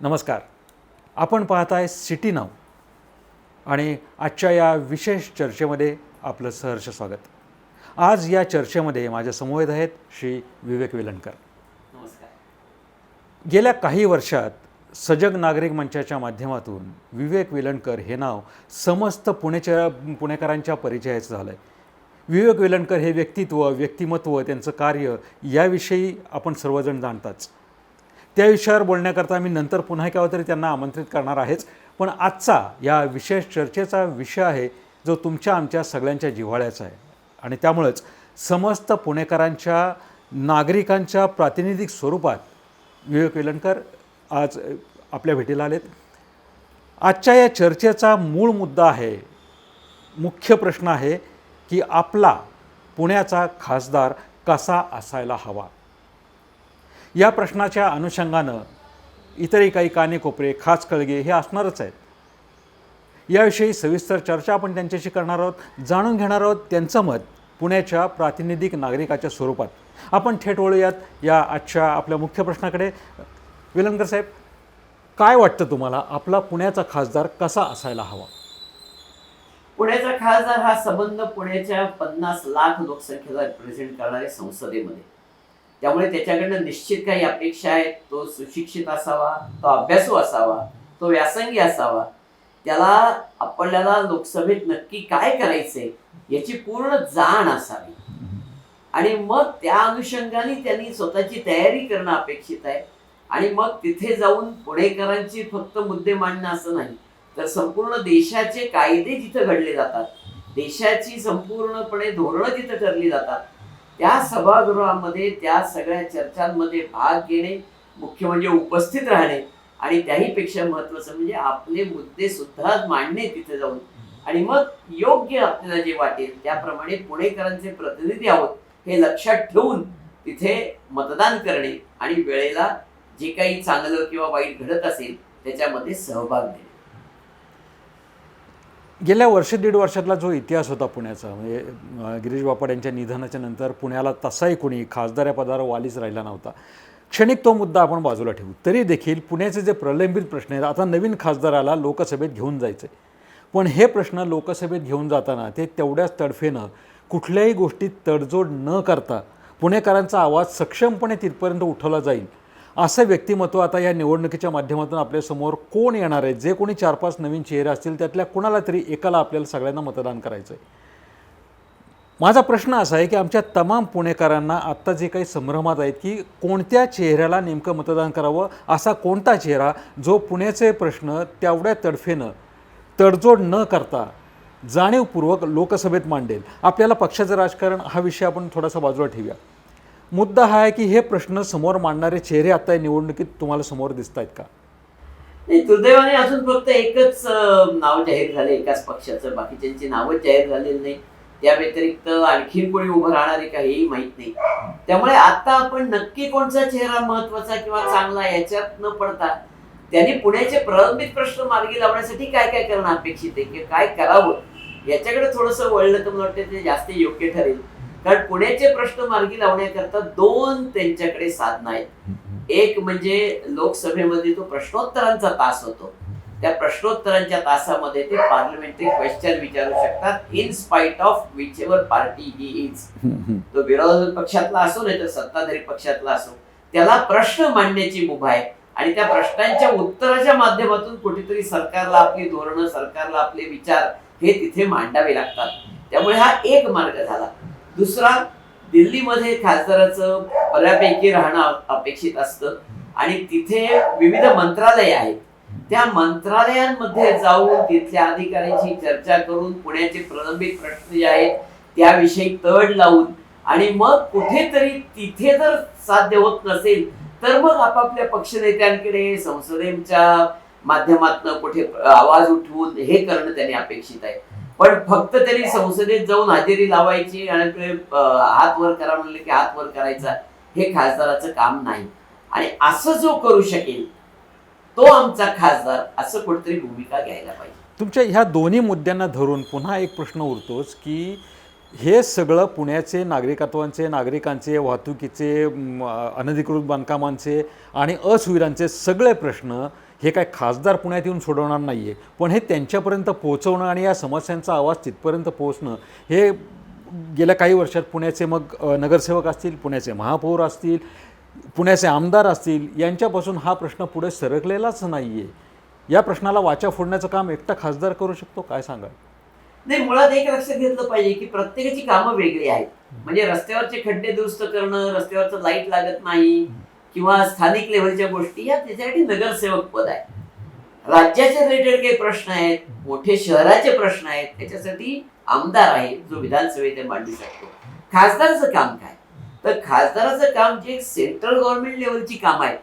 नमस्कार. आपण पाहताय सिटी नाव आणि आजच्या या विशेष चर्चेमध्ये आपलं सहर्ष स्वागत. आज या चर्चेमध्ये माझ्या समवेत आहेत श्री विवेक वेलणकर. नमस्कार. गेल्या काही वर्षात सजग नागरिक मंचाच्या माध्यमातून विवेक वेलणकर हे नाव समस्त पुणेच्या पुणेकरांच्या परिचयाचं झालं आहे विवेक वेलणकर हे व्यक्तित्व व्यक्तिमत्व त्यांचं कार्य याविषयी आपण सर्वजण जाणताच. त्या विषयावर बोलण्याकरता मी नंतर पुन्हा केव्हा तरी त्यांना आमंत्रित करणार आहेच. पण आजचा या विशेष चर्चेचा विषय आहे जो तुमच्या आमच्या सगळ्यांच्या जिव्हाळ्याचा आहे. आणि त्यामुळंच समस्त पुणेकरांच्या नागरिकांच्या प्रातिनिधिक स्वरूपात विवेक वेलणकर आज आपल्या भेटीला आलेत. आजच्या या चर्चेचा मूळ मुद्दा आहे मुख्य प्रश्न आहे की आपला पुण्याचा खासदार कसा असायला हवा? या प्रश्नाच्या अनुषंगानं इतरही काही कानेकोपरे खास कळगे हे असणारच आहेत. याविषयी सविस्तर चर्चा आपण त्यांच्याशी करणार आहोत जाणून घेणार आहोत त्यांचं मत पुण्याच्या प्रातिनिधिक नागरिकाच्या स्वरूपात. आपण थेट वळूयात या आजच्या आपल्या मुख्य प्रश्नाकडे. विलंकर साहेब काय वाटतं तुम्हाला? आपला पुण्याचा खासदार कसा असायला हवा? पुण्याचा खासदार हा संबंध पुण्याच्या पन्नास लाख लोकसंख्येला रिप्रेझेंट करणारे संसदेमध्ये. त्यामुळे त्याच्याकडनं निश्चित काही अपेक्षा आहेत. तो सुशिक्षित असावा तो अभ्यासू असावा तो व्यासंगी असावा. त्याला आपल्याला लोकसभेत नक्की काय करायचंय याची पूर्ण जाण असावी. आणि मग त्या अनुषंगाने त्यांनी स्वतःची तयारी करणं अपेक्षित आहे. आणि मग तिथे जाऊन पुणेकरांची फक्त मुद्दे मांडणं असं नाही तर संपूर्ण देशाचे कायदे जिथं घडले जातात. देशाची संपूर्णपणे धोरणं तिथं ठरली जातात. त्या सभागृहामध्ये त्या सगळ्या चर्चांमध्ये भाग घेणे मुख्य म्हणजे उपस्थित राहणे आणि त्याहीपेक्षा महत्वाचं म्हणजे आपले मुद्दे सुद्धा मांडणे तिथे जाऊन. आणि मग योग्य आपल्याला जे वाटेल त्याप्रमाणे पुणेकरांचे प्रतिनिधी आहोत हे लक्षात ठेवून तिथे मतदान करणे आणि वेळेला जे काही चांगलं किंवा वाईट घडत असेल त्याच्यामध्ये सहभाग घेणे. गेल्या वर्ष दीड वर्षातला जो इतिहास होता पुण्याचा म्हणजे गिरीश बापट यांच्या निधनाच्या नंतर पुण्याला तसाही कोणी खासदार या पदावर वालीच राहिला नव्हता. क्षणिक तो मुद्दा आपण बाजूला ठेवू. तरी देखील पुण्याचे जे प्रलंबित प्रश्न आहेत आता नवीन खासदाराला लोकसभेत घेऊन जायचे पण हे प्रश्न लोकसभेत घेऊन जाताना ते तेवढ्याच तडफेनं कुठल्याही गोष्टीत तडजोड न करता पुणेकरांचा आवाज सक्षमपणे तिथपर्यंत उठवला जाईल. असं व्यक्तिमत्व आता या निवडणुकीच्या माध्यमातून आपल्यासमोर कोण येणार आहे? जे कोणी चार पाच नवीन चेहरे असतील त्यातल्या कुणाला तरी एकाला आपल्याला सगळ्यांना मतदान करायचं आहे माझा प्रश्न असा आहे की आमच्या तमाम पुणेकरांना आत्ता जे काही संभ्रमात आहेत की कोणत्या चेहऱ्याला नेमकं मतदान करावं? असा कोणता चेहरा जो पुण्याचे प्रश्न तेवढ्या तडफेनं तडजोड न करता जाणीवपूर्वक लोकसभेत मांडेल? आपल्याला पक्षाचं राजकारण हा विषय आपण थोडासा बाजूला ठेवूया. मुद्दा हा आहे की हे प्रश्न समोर मांडणारे चेहरे आता या निवडणुकीत तुम्हाला समोर दिसत आहेत का? नाही दुर्दैवाने अजून फक्त एकच नाव जाहीर झाले एकाच पक्षाचं. बाकीच्यांची नावं जाहीर झालेली नाही. त्या व्यतिरिक्त आणखीन कोणी उभं राहणार आहे का हेही माहीत नाही. त्यामुळे आता आपण नक्की कोणचा चेहरा महत्त्वाचा किंवा चांगला याच्यात न पडता? त्यांनी पुण्याचे प्रलंबित प्रश्न मार्गी लावण्यासाठी काय काय करणं अपेक्षित आहे? की काय करावं? याच्याकडे थोडस वळलं तर मला वाटतं ते जास्त योग्य ठरेल. कारण पुण्याचे प्रश्न मार्गी लावण्याकरता दोन त्यांच्याकडे साधना आहेत. एक म्हणजे लोकसभेमध्ये तो प्रश्नोत्तरांचा तास होतो. त्या प्रश्नोत्तरांच्या तासामध्ये ते पार्लमेंटरी क्वेश्चन विचारू शकतात in spite of whichever party he is तो विरोधी पक्षातला असो नाही तर सत्ताधारी पक्षातला असो त्याला प्रश्न मांडण्याची मुभा आहे. आणि त्या प्रश्नांच्या उत्तराच्या माध्यमातून कुठेतरी सरकारला आपली धोरणं सरकारला आपले विचार हे तिथे मांडावे लागतात. त्यामुळे हा एक मार्ग झाला. दुसरा दिल्लीमध्ये खासदाराचं बऱ्यापैकी राहणं अपेक्षित असतं. आणि तिथे विविध मंत्रालय आहेत. त्या मंत्रालयांमध्ये जाऊन तिथल्या अधिकाऱ्यांशी चर्चा करून पुण्याचे प्रलंबित प्रश्न जे आहेत त्याविषयी तड लावून आणि मग कुठेतरी तिथे जर साध्य होत नसेल तर मग आपापल्या पक्षनेत्यांकडे संसदेच्या माध्यमातून कुठे आवाज उठवून हे करणं त्यांनी अपेक्षित आहे. पण फक्त त्यांनी संसदेत जाऊन हजेरी लावायची आणि हात वर करा म्हणले की हात वर करायचा हे खासदाराचं काम नाही. आणि असं जो करू शकेल तो आमचा खासदार असं कुठेतरी भूमिका घ्यायला पाहिजे. तुमच्या ह्या दोन्ही मुद्द्यांना धरून पुन्हा एक प्रश्न उरतोच की हे सगळं पुण्याचे नागरिकत्वांचे नागरिकांचे वाहतुकीचे अनधिकृत बांधकामांचे आणि असुविधांचे सगळे प्रश्न हे काय खासदार पुण्यात येऊन सोडवणार नाही आहे पण हे त्यांच्यापर्यंत पोहोचवणं आणि या समस्यांचा आवाज तिथपर्यंत पोहोचणं हे गेल्या काही वर्षात पुण्याचे मग नगरसेवक असतील पुण्याचे महापौर असतील पुण्याचे आमदार असतील यांच्यापासून हा प्रश्न पुढे सरकलेलाच नाही आहे या प्रश्नाला वाचा फोडण्याचं काम एकटा खासदार करू शकतो काय सांगा नाही मुळात एक लक्षात घेतलं पाहिजे की प्रत्येकाची कामं वेगळी आहेत. म्हणजे रस्त्यावरचे खड्डे दुरुस्त करणं रस्त्यावरचं लाइट लागत नाही किंवा स्थानिक लेवलच्या गोष्टी या त्याच्यासाठी नगरसेवक पद आहे. राज्याच्या रिलेटेड काही प्रश्न आहेत मोठे शहराचे प्रश्न आहेत त्याच्यासाठी आमदार आहे जो विधानसभेत ते मांडू शकतो. खासदाराचं काम काय? तर खासदाराचं काम जे सेंट्रल गव्हर्नमेंट लेवलची काम आहेत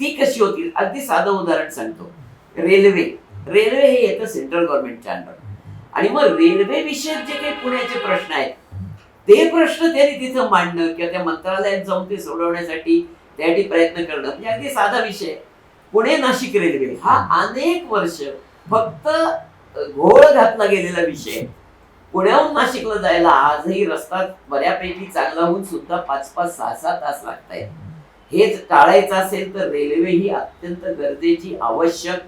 ती कशी होतील? अगदी साधं उदाहरण सांगतो. रेल्वे. रेल्वे हे येतं सेंट्रल गव्हर्नमेंटच्या अंडर आणि मग रेल्वे विषयक जे काही पुण्याचे प्रश्न आहेत ते प्रश्न त्यांनी तिथं मांडणं किंवा त्या मंत्रालयात जाऊन ते सोडवण्यासाठी त्यासाठी प्रयत्न करणं म्हणजे अगदी साधा विषय. पुणे नाशिक रेल्वे हा अनेक वर्ष फक्त घोळ घातला गेलेला विषय. पुण्याहून नाशिकला जायला आजही रस्ता बऱ्यापैकी चांगला होऊन सुद्धा पाच पाच सहा सहा तास लागत आहेत हेच टाळायचं असेल तर रेल्वे ही अत्यंत गरजेची आवश्यक.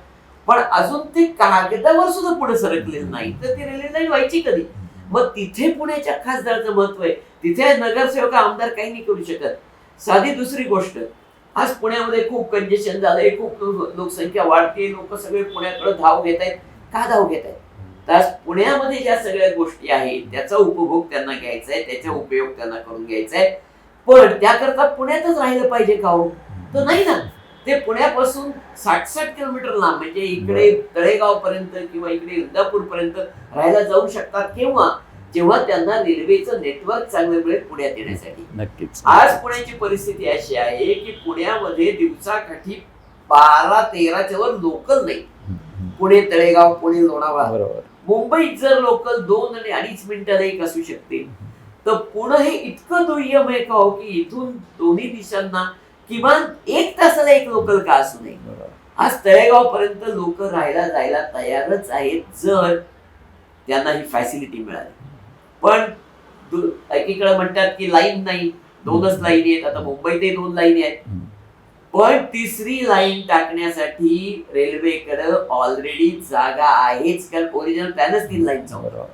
पण अजून ते कागदावर सुद्धा पुढे सरकलेलं नाही. तर ती रेल्वे लाईन व्हायची कधी? मग तिथे पुण्याच्या खासदाराचं महत्त्व आहे. तिथे नगरसेवक आमदार काही नाही करू शकत. साधी दुसरी गोष्ट आज पुण्यामध्ये खूप कंजेशन झालंय खूप लोकसंख्या वाढते लोक सगळे पुण्याकडे धाव घेत आहेत. का धाव घेत आहेत? तर आज पुण्यामध्ये ज्या सगळ्या गोष्टी आहेत त्याचा उपभोग त्यांना घ्यायचा आहे त्याचा उपयोग त्यांना करून घ्यायचा आहे. पण त्याकरता पुण्यातच राहिलं पाहिजे का हो? तर नाही ना. ते पुण्यापासून साठ साठ किलोमीटर लांब म्हणजे इकडे तळेगाव पर्यंत किंवा इकडे इंदापूर पर्यंत राहायला जाऊ शकतात केव्हा जेव्हा त्यांना रेल्वेचं नेटवर्क चांगलं मिळेल पुण्यात येण्यासाठी. नक्कीच. आज पुण्याची परिस्थिती अशी आहे की पुण्यामध्ये दिवसाकाठी बारा तेराच्या वर लोकल नाही. पुणे तळेगाव पुणे लोणावळा. मुंबईत जर लोकल दोन आणि अडीच मिनिटाला एक असू शकते तर पुणे हे इतकं दुय्यम आहे का हो की इथून दोन्ही दिशांना किमान एक तासाला एक लोकल का असू नये? आज तळेगाव पर्यंत लोक राहायला जायला तयारच आहेत जर त्यांना ही फॅसिलिटी मिळाली. पण एकीकडे म्हणतात की लाईन नाही. दोनच लाईनी आहेत. आता मुंबईतही दोन लाईनी आहेत. पण तिसरी लाईन टाकण्यासाठी रेल्वेकडे ऑलरेडी जागा आहेच. कारण ओरिजिनल प्लॅनच तीन लाईनचा होता.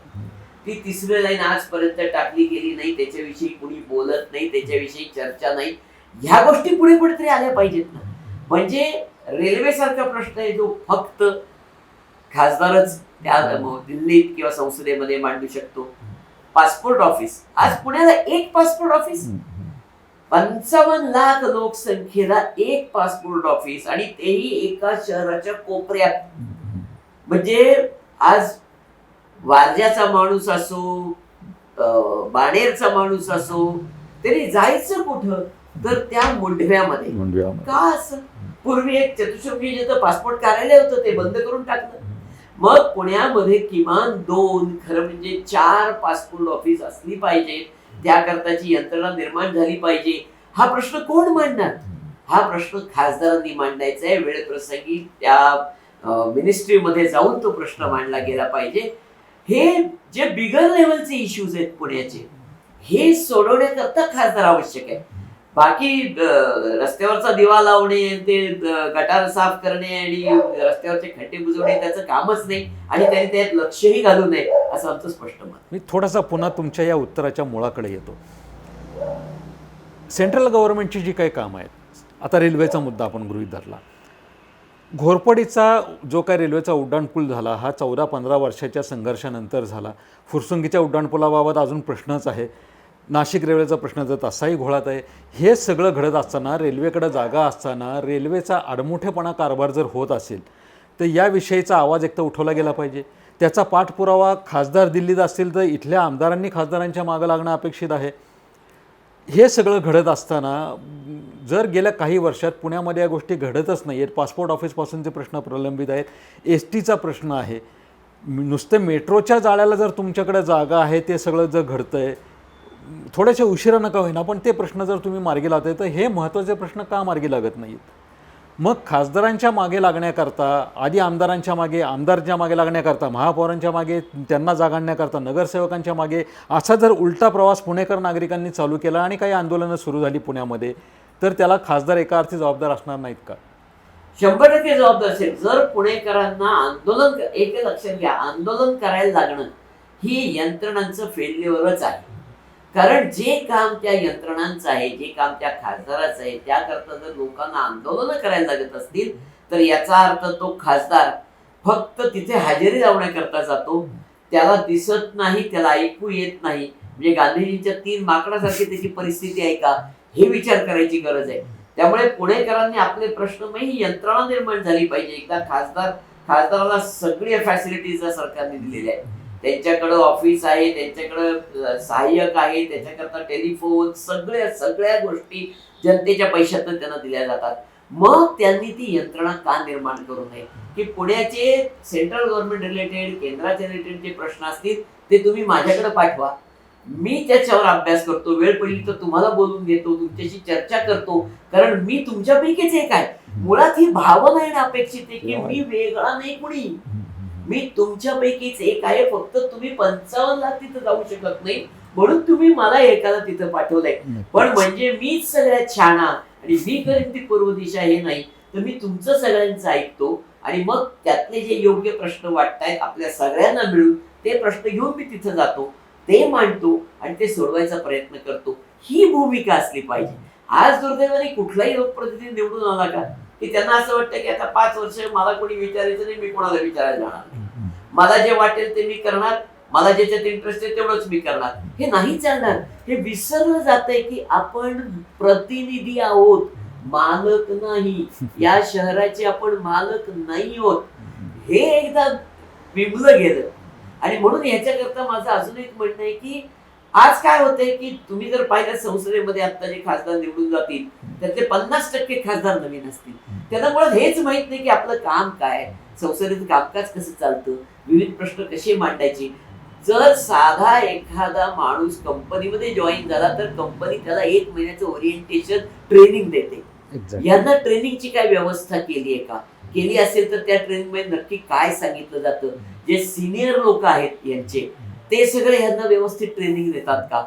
ती तिसरी लाईन आजपर्यंत टाकली गेली नाही. त्याच्याविषयी कुणी बोलत नाही. त्याच्याविषयी चर्चा नाही. ह्या गोष्टी पुढे कुठेतरी आल्या पाहिजेत ना. म्हणजे रेल्वे सारखा प्रश्न आहे जो फक्त खासदारच त्या दिल्लीत किंवा संसदेमध्ये मांडू शकतो. Passport office. आज पुण्याला एक पासपोर्ट ऑफिस. पंचावन्न लाख लोकसंख्येला एक पासपोर्ट ऑफिस आणि तेही एका शहराच्या कोपऱ्यात. म्हणजे आज वारज्याचा माणूस असो बाणेरचा माणूस असो तरी जायचं कुठं? तर त्या मुंढव्यामध्ये. का असं? पूर्वी एक चतुश्रुंगीचं पासपोर्ट कार्यालय होतं ते बंद करून टाकलं. मग पुण्यामध्ये किमान दोन खरं म्हणजे चार पासपोर्ट ऑफिस असली पाहिजे. त्याकरताची यंत्रणा निर्माण झाली पाहिजे. हा प्रश्न कोण मांडणार? हा प्रश्न खासदारांनी मांडायचा आहे. वेळप्रसंगी त्या मिनिस्ट्रीमध्ये जाऊन तो प्रश्न मांडला गेला पाहिजे. हे जे बिगर लेवलचे इश्यूज आहेत पुण्याचे हे सोडवण्याकरता खासदार आवश्यक आहे. बाकी रस्त्यावरचा दिवा लावणे ते गटार साफ करणे आणि रस्त्यावरचे खड्डे बुजवणे त्याचं कामच नाही आणि त्यांनी त्यात लक्षही घालू नये असं आमचं स्पष्ट मत. मी थोडासा पुन्हा तुमच्या या उत्तराच्या मुळाकडे येतो. सेंट्रल गव्हर्नमेंटची जी काही कामं आहेत आता रेल्वेचा मुद्दा आपण गृहीत धरला. घोरपडीचा जो काय रेल्वेचा उड्डाणपूल झाला हा चौदा पंधरा वर्षाच्या संघर्षानंतर झाला. फुरसुंगीच्या उड्डाणपुलाबाबत अजून प्रश्नच आहे. नाशिक रेल्वेचा प्रश्न जर तसाही घोळात आहे हे सगळं घडत असताना रेल्वेकडं जागा असताना रेल्वेचा आडमुठेपणा कारभार जर होत असेल तर याविषयीचा आवाज एकतर उठवला गेला पाहिजे. त्याचा पाठपुरावा खासदार दिल्लीत असतील तर इथल्या आमदारांनी खासदारांच्या मागं लागणं अपेक्षित आहे. हे सगळं घडत असताना जर गेल्या काही वर्षात पुण्यामध्ये या गोष्टी घडतच नाही आहेत पासपोर्ट ऑफिसपासूनचे प्रश्न प्रलंबित आहेत एस टीचा प्रश्न आहे नुसतं नुसते मेट्रोच्या जाळ्याला जर तुमच्याकडे जागा आहे ते सगळं जर घडतं आहे थोड्याशा उशिरा नका होईना पण ते प्रश्न जर तुम्ही मार्गी लावताय तर हे महत्त्वाचे प्रश्न का मार्गी लागत नाहीत? मग खासदारांच्या मागे लागण्याकरता आधी आमदारांच्या मागे आमदारच्या मागे लागण्याकरता महापौरांच्या मागे त्यांना जागाडण्याकरता नगरसेवकांच्या मागे असा जर उलटा प्रवास पुणेकर नागरिकांनी चालू केला आणि काही आंदोलनं सुरू झाली पुण्यामध्ये तर त्याला खासदार एका अर्थी जबाबदार असणार नाहीत का? शंभर टक्के जबाबदार असेल. जर पुणेकरांना आंदोलन एक लक्षात घ्या आंदोलन करायला लागणं ही यंत्रणांचं फेल्युअरच आहे. कारण जे काम त्या यंत्रणांचं आहे जे काम त्या खासदाराचं आहे त्याकरता जर लोकांना आंदोलन करायला लागत असतील तर याचा अर्थ तो खासदार फक्त तिथे हजेरी लावण्याकरता जातो. त्याला दिसत नाही त्याला ऐकू येत नाही. म्हणजे गांधीजींच्या तीन माकडासारखी त्याची परिस्थिती आहे का? हे विचार करायची गरज आहे. त्यामुळे पुणेकरांनी आपले प्रश्न मग ही यंत्रणा निर्माण झाली पाहिजे. एकदा खासदार खासदाराला सगळ्या फॅसिलिटीज सरकारने दिलेल्या आहेत. त्यांच्याकडं ऑफिस आहे त्यांच्याकडं सहाय्यक आहे त्याच्याकरता टेलिफोन सगळ्या सगळ्या गोष्टी जनतेच्या पैशातून त्यांना दिल्या जातात. मग त्यांनी ती यंत्रणा का निर्माण करू नये? की पुण्याचे सेंट्रल गव्हर्नमेंट रिलेटेड केंद्राच्या रिलेटेड जे प्रश्न असतील ते तुम्ही माझ्याकडे पाठवा. मी त्याच्यावर अभ्यास करतो वेळ पडली तर तुम्हाला बोलून घेतो तुमच्याशी चर्चा करतो. कारण मी तुमच्यापैकीच एक आहे. मुळात ही भावना येणं अपेक्षित आहे की मी वेगळा नाही कुणी. मी तुमच्यापैकीच एक आहे फक्त तुम्ही पंचावन्न लाख तिथं जाऊ शकत नाही. म्हणून तुम्ही मला एकाला तिथं पाठवलंय. पण म्हणजे मीच सगळ्यात छाना आणि मी करीन ती पूर्व दिशा हे नाही. तर मी तुमचं सगळ्यांचं ऐकतो. आणि मग त्यातले जे योग्य प्रश्न वाटतायत आपल्या सगळ्यांना मिळून ते प्रश्न घेऊन मी तिथं जातो. ते मांडतो आणि ते सोडवायचा प्रयत्न करतो. ही भूमिका असली पाहिजे. आज दुर्दैवाने कुठलाही लोकप्रतिनिधी निवडून आला का? की त्यांना असं वाटतं की आता पाच वर्ष मला कोणी विचारायचं नाही मी कोणाला विचारायला जाणार नाही. मला जे वाटेल ते मी करणार मला ज्याच्यात इंटरेस्ट आहे तेवढंच मी करणार. हे नाही चालणार. हे विसरलं जातंय की आपण प्रतिनिधी आहोत मालक नाही. या शहराचे आपण मालक नाही आहोत. हे एकदा बिंबलं गेलं. आणि म्हणून ह्याच्याकरता माझं अजून एक म्हणणं आहे की आज काय होतंय की तुम्ही जर पाहिलं संसदेमध्ये आता जे खासदार निवडून जातील त्यातले पन्नास टक्के खासदार नवीन असतील. त्यांना मुळात हेच माहीत नाही की आपलं काम काय संसदेचं कामकाज कसं चालतं? विविध प्रश्न कसे मांडायचे? जर साधा एखादा माणूस कंपनीमध्ये जॉईन झाला तर कंपनी त्याला एक महिन्याचं ओरिएंटेशन ट्रेनिंग देते. यांना ट्रेनिंगची काय व्यवस्था केली आहे का? केली असेल तर त्या ट्रेनिंगमध्ये नक्की काय सांगितलं जातं? जे सिनियर लोक आहेत यांचे ते सगळे यांना व्यवस्थित ट्रेनिंग देतात का?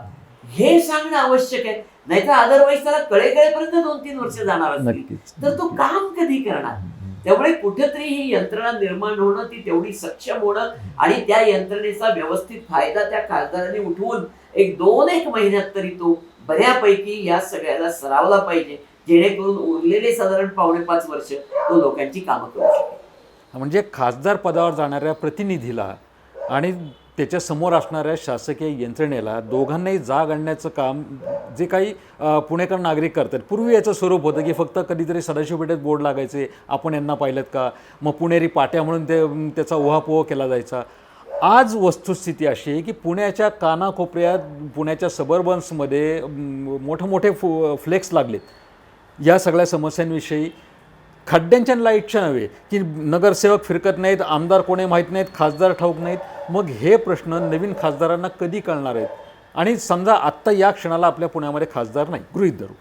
हे सांगणं आवश्यक आहे. नाहीतर अदरवाईज त्याला कळे कळेपर्यंत दोन तीन वर्ष जाणार असतील. तर तो काम कधी करणार? त्यामुळे कुठेतरी ही यंत्रणा निर्माण होणं ती तेवढी सक्षम होणं आणि त्या यंत्रणेचा व्यवस्थित फायदा त्या खासदारांनी उठवून एक दोन एक महिन्यात तरी तो बऱ्यापैकी या सगळ्याला सरावला पाहिजे जेणेकरून उरलेले साधारण पावणे पाच वर्ष तो लोकांची कामं करू शकेल. म्हणजे खासदार पदावर जाणाऱ्या प्रतिनिधीला आणि त्याच्यासमोर असणाऱ्या शासकीय यंत्रणेला दोघांनाही जाग आणण्याचं काम जे काही पुणेकर नागरिक करतात पूर्वी याचं स्वरूप होतं की फक्त कधीतरी सदाशिव पेठेत बोर्ड लागायचे आपण यांना पाहिलं का? मग पुणेरी पाट्या म्हणून ते त्याचा उहापोह केला जायचा. आज वस्तुस्थिती अशी आहे की पुण्याच्या कानाकोपऱ्यात पुण्याच्या सबर्बन्समध्ये मोठे मोठमोठे फ्लेक्स लागलेत. या सगळ्या समस्यांविषयी खड्ड्यांच्या आणि लाईटच्या नव्हे की नगरसेवक फिरकत नाहीत आमदार कोणी माहीत नाहीत खासदार ठाऊक नाहीत मग हे प्रश्न नवीन खासदारांना कधी कळणार आहेत? आणि समजा आत्ता या क्षणाला आपल्या पुण्यामध्ये खासदार नाही गृहित धरू.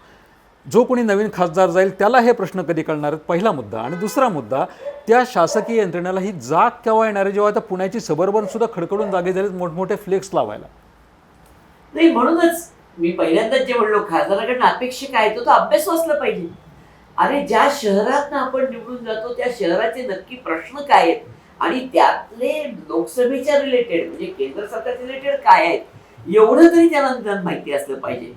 जो कोणी नवीन खासदार जाईल त्याला हे प्रश्न कधी कळणार आहेत? पहिला मुद्दा. आणि दुसरा मुद्दा त्या शासकीय यंत्रणेला ही जाग केव्हा येणार आहे? जेव्हा आता पुण्याची सबर्बनसुद्धा खडकडून खडखडून जागे झालेत मोठमोठे फ्लेक्स लावायला. नाही म्हणूनच मी पहिल्यांदाच जे म्हणलो खासदाराकडनं अपेक्षा काय तो तो अभ्यास वाचला पाहिजे. अरे ज्या शहरात आपण निवडून जातो त्या शहराचे नक्की प्रश्न काय आहेत? आणि त्यातले लोकसभेच्या रिलेटेड म्हणजे केंद्र सरकारच्या रिलेटेड काय आहेत? एवढं तरी त्याला निदान माहिती असलं पाहिजे.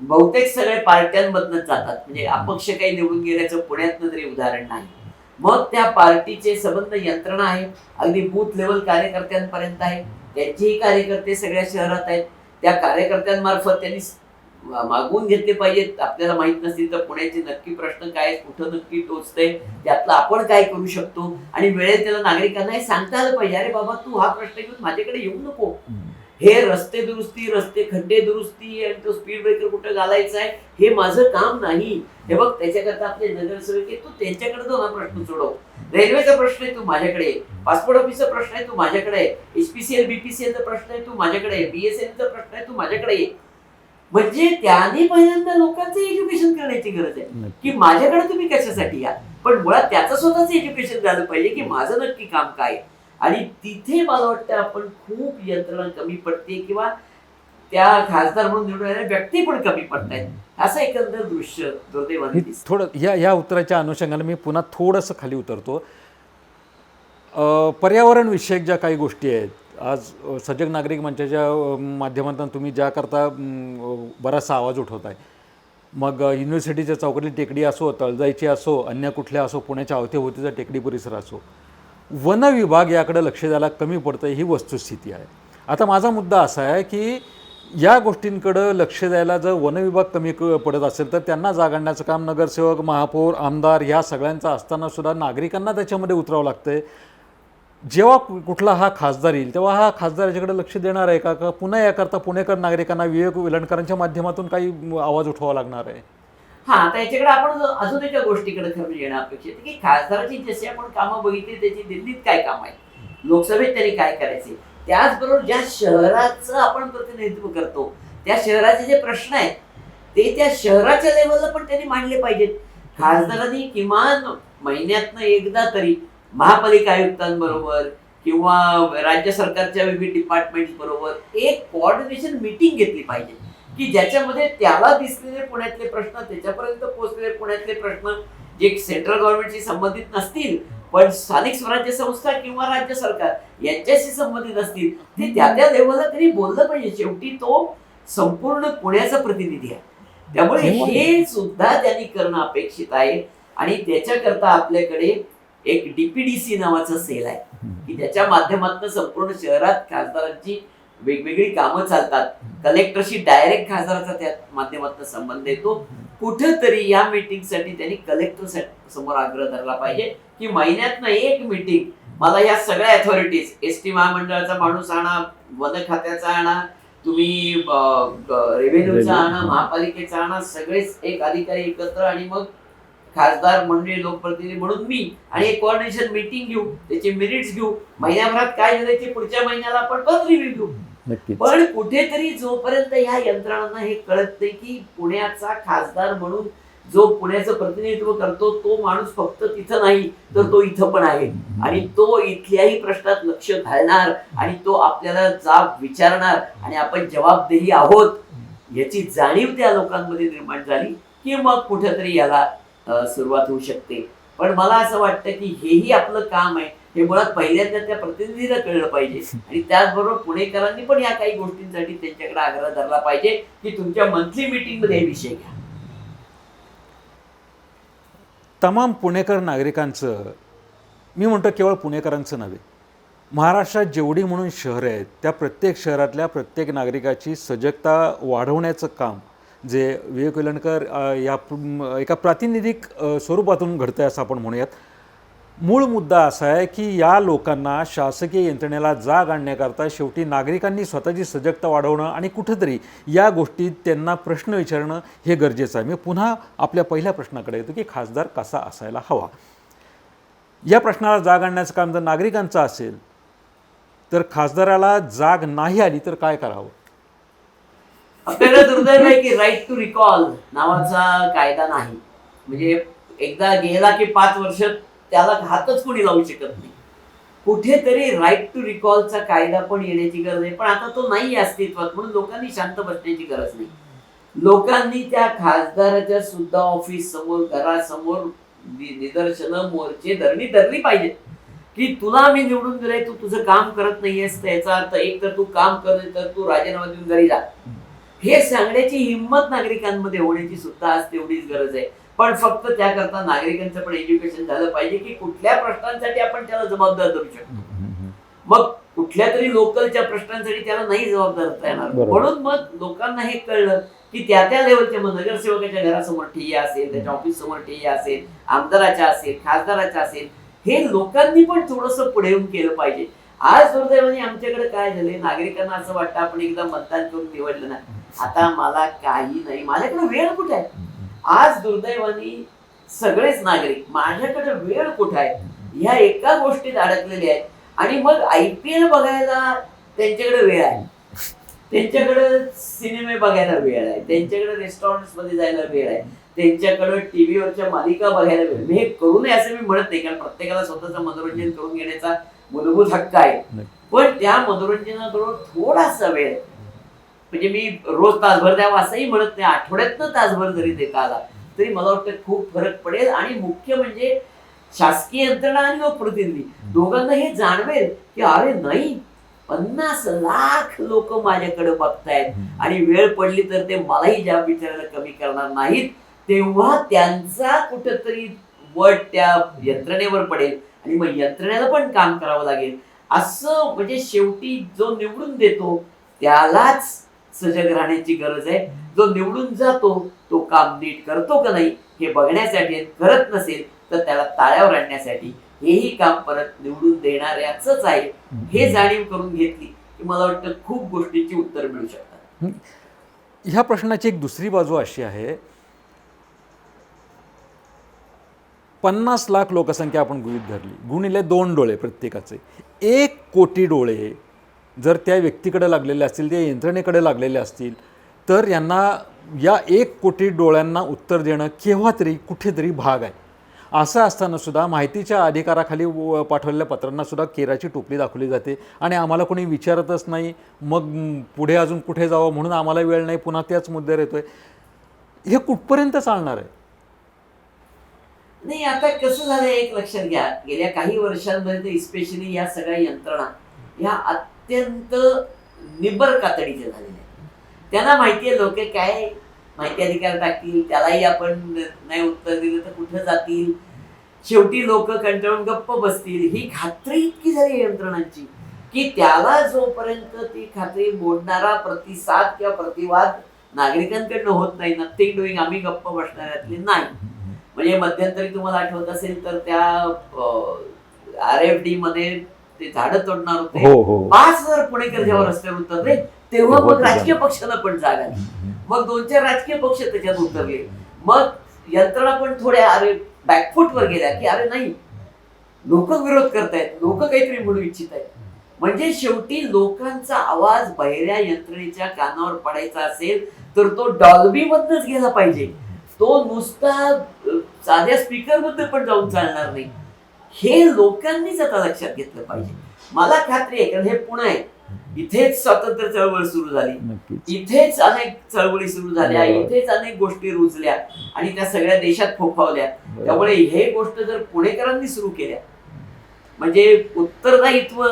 बहुतेक सगळे पार्ट्यांमधनच जातात. म्हणजे अपक्ष काही निवडून गेल्याचं पुण्यातनं तरी उदाहरण नाही. मग त्या पार्टीचे संबंध यंत्रणा आहे. अगदी बूथ लेवल कार्यकर्त्यांपर्यंत आहे. त्यांचेही कार्यकर्ते सगळ्या शहरात आहेत. त्या कार्यकर्त्यांमार्फत त्यांनी मागवून घेतले पाहिजेत. आपल्याला माहीत नसतील तर पुण्याचे नक्की प्रश्न काय कुठं नक्की टोचतंय त्यातलं आपण काय करू शकतो? आणि वेळेत त्याला नागरिकांना हे सांगता आलं पाहिजे. अरे बाबा तू हा प्रश्न घेऊन माझ्याकडे येऊ नको. हे रस्ते दुरुस्ती रस्ते खड्डे दुरुस्ती आणि तो स्पीड ब्रेकर कुठं घालायचा आहे हे माझं काम नाही. हे बघ त्याच्याकरता आपले नगरसेवक तू त्यांच्याकडे जाऊन हा प्रश्न सोडव. रेल्वेचा प्रश्न आहे तू माझ्याकडे पासपोर्ट ऑफिसचा प्रश्न आहे तू माझ्याकडे आहे एचपीसीएल बीपीसीएलचा प्रश्न आहे तू माझ्याकडे आहे बीएसएनचा प्रश्न आहे तू माझ्याकडे आहे म्हणजे त्याने पहिल्यांदा लोकांचं एज्युकेशन करण्याची गरज आहे. की माझ्याकडे तुम्ही कशासाठी या? पण मुळात त्याचं स्वतःच एज्युकेशन झालं पाहिजे की माझं नक्की काम काय आहे. आणि तिथे मला वाटतं आपण खूप यंत्रणा कमी पडते किंवा त्या खासदार म्हणून निवडून येणाऱ्या व्यक्ती पण कमी पडतायत. असं एकंदर दृश्य दुर्दैवाने. थोडं या या उत्तराच्या अनुषंगाने मी पुन्हा थोडंसं खाली उतरतो. पर्यावरण विषयक ज्या काही गोष्टी आहेत आज सजग नागरिक मंचाच्या माध्यमातून तुम्ही ज्याकरता बराचसा आवाज उठवत आहे मग युनिव्हर्सिटीच्या चौकटी टेकडी असो तळजाईची असो अन्य कुठल्या असो पुण्याच्या अवतीभोवतीचा टेकडी परिसर असो वन विभाग याकडे लक्ष द्यायला कमी पडतं ही वस्तुस्थिती आहे. आता माझा मुद्दा असा आहे की या गोष्टींकडं लक्ष द्यायला जर वन विभाग कमी क- पडत असेल तर त्यांना जाग आणण्याचं काम नगरसेवक महापौर आमदार ह्या सगळ्यांचं असताना सुद्धा नागरिकांना त्याच्यामध्ये उतरावं लागतं आहे जेव्हा कुठला हा खासदार येईल तेव्हा हा खासदार याच्याकडे लक्ष देणार आहे का? का पुन्हा याकरता पुणेकर नागरिकांना विवेक विलणकरांच्या माध्यमातून काही आवाज उठवावा लागणार आहे? हा आता याच्याकडे आपण अजून एका गोष्टीकडे खरं येणं अपेक्षित की खासदाराची जशी आपण कामं बघितली त्याची दिल्लीत काय काम आहे लोकसभेत त्यांनी काय करायचे? त्याचबरोबर ज्या शहराचं आपण प्रतिनिधित्व करतो त्या शहराचे जे प्रश्न आहेत ते त्या शहराच्या लेवलला पण त्यांनी मांडले पाहिजेत. खासदारांनी किमान महिन्यातनं एकदा तरी महापालिका आयुक्तांबरोबर किंवा राज्य सरकारच्या विविध डिपार्टमेंट बरोबर एक कोऑर्डिनेशन मीटिंग घेतली पाहिजे. की ज्याच्यामध्ये त्याला दिसलेले पुण्यातले प्रश्न त्याच्यापर्यंत पोहोचलेले पुण्यातले प्रश्न जे सेंट्रल गव्हर्नमेंटशी संबंधित नसतील पण स्थानिक स्वराज्य संस्था किंवा राज्य सरकार यांच्याशी संबंधित असतील ते त्या त्या लेवलला त्यांनी बोललं पाहिजे. शेवटी तो संपूर्ण पुण्याचा प्रतिनिधी आहे. त्यामुळे हे सुद्धा त्यांनी करणं अपेक्षित आहे. आणि त्याच्याकरता आपल्याकडे एक डीपीडीसी नावाचा सेल आहे. की त्याच्या माध्यमातून संपूर्ण शहरात खासदारांची वेगवेगळी कामं चालतात. कलेक्टरशी डायरेक्ट खासदाराचा त्या माध्यमातून संबंध येतो. कुठंतरी या मीटिंगसाठी त्यांनी कलेक्टर समोर आग्रह धरला पाहिजे की महिन्यातनं एक मीटिंग मला या सगळ्या अथॉरिटीज एस टी महामंडळाचा माणूस आणा वन खात्याचा आणा तुम्ही रेव्हेन्यूचा आणा महापालिकेचा आणा सगळेच एक अधिकारी एकत्र आणि मग खासदार मंडळी लोकप्रतिनिधी म्हणून मी आणि एक कोऑर्डिनेशन मीटिंग घेऊ त्याचे मिनिट्स घेऊ. महिन्याभरात काय झालं ते पुढच्या महिन्याला आपण परत रिव्ह्यू घेऊ. पण कुठेतरी जोपर्यंत ह्या यंत्रणांना हे कळत नाही की पुण्याचा खासदार म्हणून जो पुण्याचं प्रतिनिधित्व करतो तो माणूस फक्त तिथं नाही तर तो इथं पण आहे. आणि तो इथल्याही प्रश्नात लक्ष घालणार आणि तो आपल्याला जाब विचारणार आणि आपण जबाबदेही आहोत याची जाणीव त्या लोकांमध्ये निर्माण झाली की मग कुठेतरी याला सुरुवात होऊ शकते. पण मला असं वाटतं की हेही आपलं काम आहे. हे मुळात पहिल्यांदा त्या प्रतिनिधीला कळलं पाहिजे. आणि त्याचबरोबर पुणेकरांनी पण या काही गोष्टींसाठी त्यांच्याकडे आग्रह धरला पाहिजे की तुमच्या मंथली मीटिंगमध्ये हे विषय घ्या. तमाम पुणेकर नागरिकांचं मी म्हणतो केवळ पुणेकरांचं नव्हे महाराष्ट्रात जेवढी म्हणून शहरं आहेत त्या प्रत्येक शहरातल्या प्रत्येक नागरिकाची सजगता वाढवण्याचं काम जे विवेक वेलणकर या एका प्रातिनिधिक स्वरूपातून घडतं आहे असं आपण म्हणूयात. मूळ मुद्दा असा आहे की या लोकांना शासकीय यंत्रणेला जाग आणण्याकरता शेवटी नागरिकांनी स्वतःची सजगता वाढवणं आणि कुठंतरी या गोष्टीत त्यांना प्रश्न विचारणं हे गरजेचं आहे. मी पुन्हा आपल्या पहिल्या प्रश्नाकडे येतो की खासदार कसा असायला हवा? या प्रश्नाला जाग आणण्याचं काम जर नागरिकांचं असेल तर खासदाराला जाग नाही आली तर काय करावं? आपल्याकडे दुर्दैव आहे की राईट टू रिकॉल नावाचा कायदा नाही. म्हणजे एकदा गेला की पाच वर्ष त्याला हातच कोणी लावू शकत नाही. कुठेतरी राईट टू रिकॉलचा कायदा पण येण्याची गरज आहे. पण आता तो नाही अस्तित्वात म्हणून लोकांनी शांत बसण्याची गरज नाही. लोकांनी त्या खासदाराच्या सुद्धा ऑफिस समोर घरासमोर निदर्शनं मोर्चे धरणी धरली पाहिजेत. की तुला मी निवडून दिलंय तू तुझं काम करत नाहीयेस तर याचा अर्थ एक तर तू काम करत तर तू राजीनामा देऊन घरी जा. हे सांगण्याची हिंमत नागरिकांमध्ये होण्याची सुद्धा आज तेवढीच गरज आहे. पण फक्त त्याकरता नागरिकांचं पण एज्युकेशन झालं पाहिजे की कुठल्या प्रश्नांसाठी आपण त्याला जबाबदार धरू शकतो. मग कुठल्या तरी लोकलच्या प्रश्नांसाठी त्याला नाही जबाबदार धरता येणार. म्हणून मग लोकांना हे कळलं की त्या त्या लेवलच्या मग नगरसेवकाच्या घरासमोर ठिय्या असेल त्याच्या ऑफिस समोर ठिय्या असेल आमदाराच्या असेल खासदाराच्या असेल हे लोकांनी पण थोडस पुढे येऊन केलं पाहिजे. आज दुर्दैवाने आमच्याकडे काय झाले नागरिकांना असं वाटतं आपण एकदा मतदान करून निवडलं ना आता मला काही नाही. माझ्याकडे वेळ कुठे आहे? आज दुर्दैवाने सगळेच नागरिक माझ्याकडे वेळ कुठे आहे? ह्या एका गोष्टीत अडकलेले आहेत. आणि मग आय पी एल बघायला त्यांच्याकडे वेळ आहे. त्यांच्याकडे सिनेमे बघायला वेळ आहे. त्यांच्याकडे रेस्टॉरंटमध्ये जायला वेळ आहे. त्यांच्याकडे टीव्हीवरच्या मालिका बघायला वेळ हे करू नये असं मी म्हणत नाही कारण प्रत्येकाला स्वतःचं मनोरंजन करून घेण्याचा मूलभूत हक्क आहे. पण त्या मनोरंजनाबरोबर थोडासा वेळ म्हणजे मी रोज तासभर द्यावा असंही म्हणत नाही आठवड्यातनं तासभर जरी देता आला तरी मला वाटतं खूप फरक पडेल आणि मुख्य म्हणजे शासकीय यंत्रणा आणि लोकप्रतिनिधी दोघांना हे जाणवेल की अरे नाही पन्नास लाख लोक माझ्याकडे बघतायत आणि वेळ पडली तर ते मलाही ज्या विचारायला कमी करणार नाहीत तेव्हा त्यांचा कुठंतरी वट त्या यंत्रणेवर पडेल आणि मग यंत्रणेला पण काम करावं लागेल. असं म्हणजे शेवटी जो निवडून देतो त्यालाच सजग राहण्याची गरज आहे. जो निवडून जातो तो काम नीट करतो का नाही हे बघण्यासाठी करत नसेल तर त्याला ताळ्यावर आणण्यासाठी हेही काम परत निवडून देणाऱ्याच आहे. हे जाणीव करून घेतली की मला वाटतं खूप गोष्टींची उत्तर मिळू शकतात. ह्या प्रश्नाची एक दुसरी बाजू अशी आहे. पन्नास लाख लोकसंख्या आपण गृहीत धरली. गुणिले दोन डोळे प्रत्येकाचे. एक कोटी डोळे. जर त्या व्यक्तीकडे लागलेले असतील त्या यंत्रणेकडे लागलेले असतील तर यांना या एक कोटी डोळ्यांना उत्तर देणं केव्हा तरी कुठेतरी भाग आहे. असं असतानासुद्धा माहितीच्या अधिकाराखाली व- पाठवलेल्या पत्रांनासुद्धा केराची टोपली दाखवली जाते आणि आम्हाला कोणी विचारतच नाही मग पुढे अजून कुठे जावं म्हणून आम्हाला वेळ नाही पुन्हा त्याच मुद्द्यावर येतोय. हे कुठपर्यंत चालणार आहे? नाही आता कसं झालं एक लक्षात घ्या. गेल्या काही वर्षांमध्ये इस्पेशली या सगळ्या यंत्रणा ह्या अत्यंत निबर कातडीचे झालेले आहेत. त्यांना माहिती आहे लोक काय माहिती अधिकार टाकतील त्यालाही आपण नाही उत्तर दिलं तर कुठं जातील? शेवटी लोक कंटाळून गप्प बसतील. ही खात्री इतकी झाली यंत्रणांची की त्याला जोपर्यंत ती खात्री मोडणारा प्रतिसाद किंवा प्रतिवाद नागरिकांकडनं होत नाही नथिंग डुईंग आम्ही गप्प बसणाऱ्यातले नाही? म्हणजे मध्यंतरी तुम्हाला आठवत असेल तर त्या आर एफ डी मध्ये ते झाडं तोडणार होते. हो हो. पाच हजार पुणेकर जेव्हा रस्त्यावर उतरले तेव्हा तेव्हा मग राजकीय पक्षाला पण जाग आली. मग दोन चार राजकीय पक्ष त्याच्यात उतरले. मग यंत्रणा पण थोड्या अरे बॅकफुटवर गेल्या की अरे नाही. लोक विरोध करतायत. लोक काहीतरी म्हणू इच्छित आहेत. म्हणजे शेवटी लोकांचा आवाज बहिऱ्या यंत्रणेच्या कानावर पडायचा असेल तर तो डॉल्बी मधनच गेला पाहिजे. तो नुसता साध्या स्पीकरमध्ये पण जाऊन चालणार नाही. हे लोकांनीच आता लक्षात घेतलं पाहिजे. मला खात्री आहे कारण हे पुणे आहे. इथेच स्वातंत्र्य चळवळ सुरू झाली. इथेच अनेक चळवळी सुरू झाल्या. इथेच अनेक गोष्टी रुजल्या आणि त्या सगळ्या देशात फोफावल्या. त्यामुळे हे गोष्ट जर पुणेकरांनी सुरू केल्या म्हणजे उत्तरदायित्व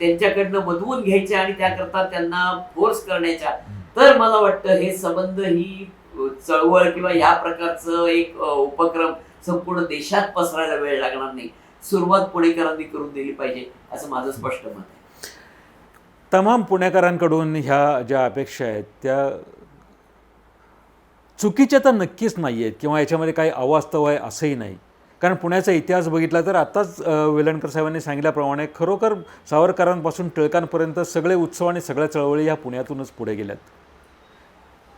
त्यांच्याकडनं मधवून घ्यायच्या आणि त्याकरता त्यांना फोर्स करण्याच्या तर मला वाटतं हे संबंध ही चळवळ किंवा या प्रकारचं एक उपक्रम संपूर्ण देशात पसरायला वेळ लागणार नाही. सुरुवात पुणेकरांनी करून दिली पाहिजे असं माझं स्पष्ट मत आहे. तमाम पुणेकरांकडून ह्या ज्या अपेक्षा आहेत त्या चुकीच्या तर नक्कीच नाही आहेत किंवा याच्यामध्ये काही अवास्तव आहे असंही नाही. कारण पुण्याचा इतिहास बघितला तर आत्ताच वेलणकर साहेबांनी सांगितल्याप्रमाणे खरोखर सावरकरांपासून टिळकांपर्यंत सगळे उत्सव आणि सगळ्या चळवळी ह्या पुण्यातूनच पुढे गेल्यात.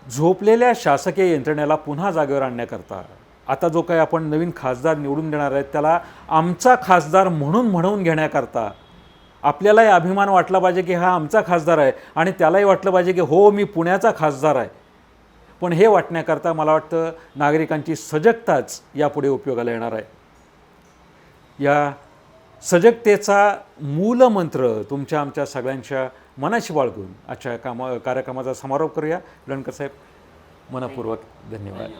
झोपलेल्या शासकीय यंत्रणेला पुन्हा जागेवर आणण्याकरता आता जो काही आपण नवीन खासदार निवडून देणार आहेत त्याला आमचा खासदार म्हणून म्हणून घेण्याकरता आपल्यालाही अभिमान वाटला पाहिजे की हा आमचा खासदार आहे आणि त्यालाही वाटलं पाहिजे की हो मी पुण्याचा खासदार आहे. पण हे वाटण्याकरता मला वाटतं नागरिकांची सजगताच यापुढे उपयोगाला येणार आहे. या सजगतेचा मूलमंत्र तुमच्या आमच्या सगळ्यांच्या मनाशी बाळगून आजच्या कामा कार्यक्रमाचा समारोप करूया. रणकर साहेब मनपूर्वक धन्यवाद.